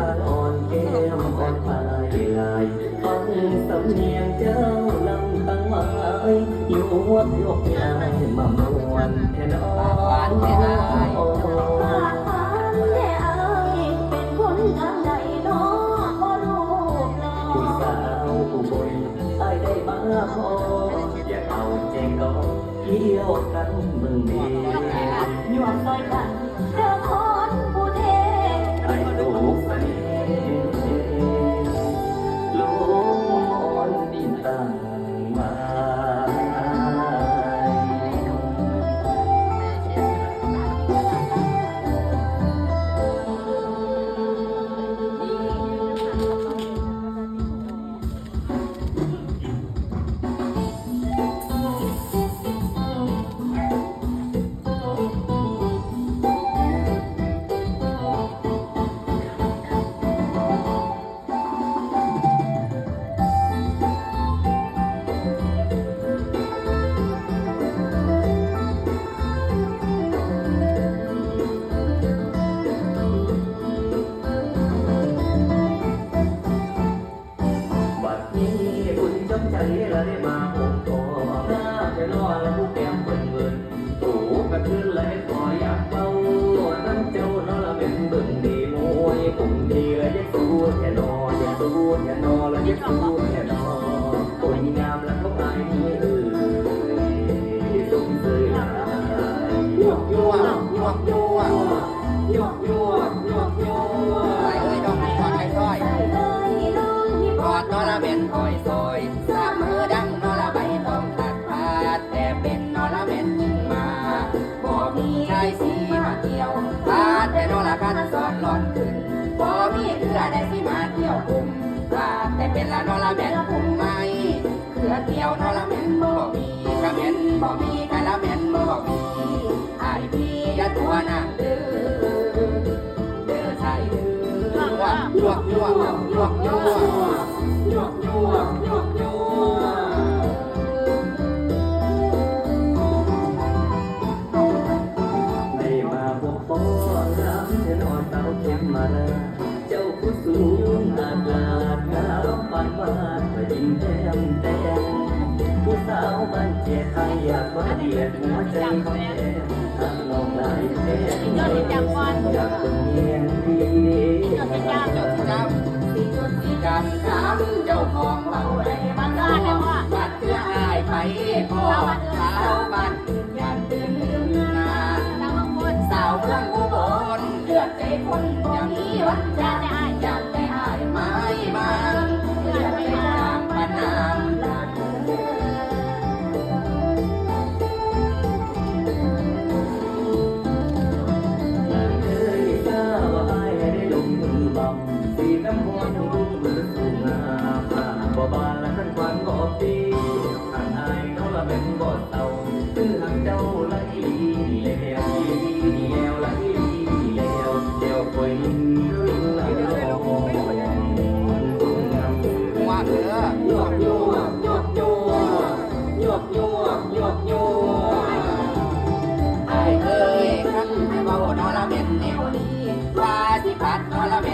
ตาอ่อนแก้มอ่อนปลายลายฟังสำเนียงเจ้าลำตั้งไว้อยู่วัดยกยายมามวนแค่น้อหวานแค่อายปากหวานแท้อายเป็นคนทางใดนาะบ่รูปหล่อผู้สาวผู้บนไอ้ได้มาพออย่าเอาใจก็เที่ยวกันเมือง ค่นอและยักสู้แค่นอคนงามและเขาอายมีเอ่ยสมเคยหลายยวกยวกยวกยวกยกยกยกยกไปเอ้ยดอกกอดไอ้ซอยใส่เลยน้องที่กอดนอละเป็นคอยซอยสามมือดังนอละใบต้องตัดขาดแต่เป็นนอละเป็นยิ่งมาบ่มีชายสีมาเกี่ยวขาดแต่นอละกันสอนหลอนขึ้นบ่มีเรือได้สิมาเกี่ยวกุมา ดแต่เป็นละนอละแม่นกุมไม้เรือเกี่ยวนอละแม่นบ่มีกะแม่นบ่มีกะละแม่นบ่มีไอ้พี่อยาตัวนางเด้อเด้อชายเด้อยวกยวกยวกยวกยว แดงแดงผู้สาวบ้านเจ็ดไทยอยากมาเดียดหัวใจของแกทางนองลายแดงอยากเป็นเมียนดีเจ้าสีจุดสีจันถามเจ้าของเราได้มันรอดแล้วว่าบัดเพื่ออายไปพ่อสาวบ้านตื่นยันตื่นลืมนานสาวเมืองอุบลเลือดใจคนอย่างนี้วันจะได้อายอยาก ด้อยวกยวกยวกยวกยวกยวกยวกไอ้เอ้ยคำให้เบานอละเม็นแนวนี้ว่าสิพัดนอละเม็น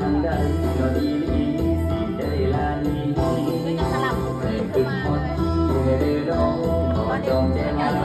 ทางใดก็ดีดีสิได้ลานี้ก็จะสลับคืนขึ้นมาเลยเด้อน้องจอมแจ้งอะไร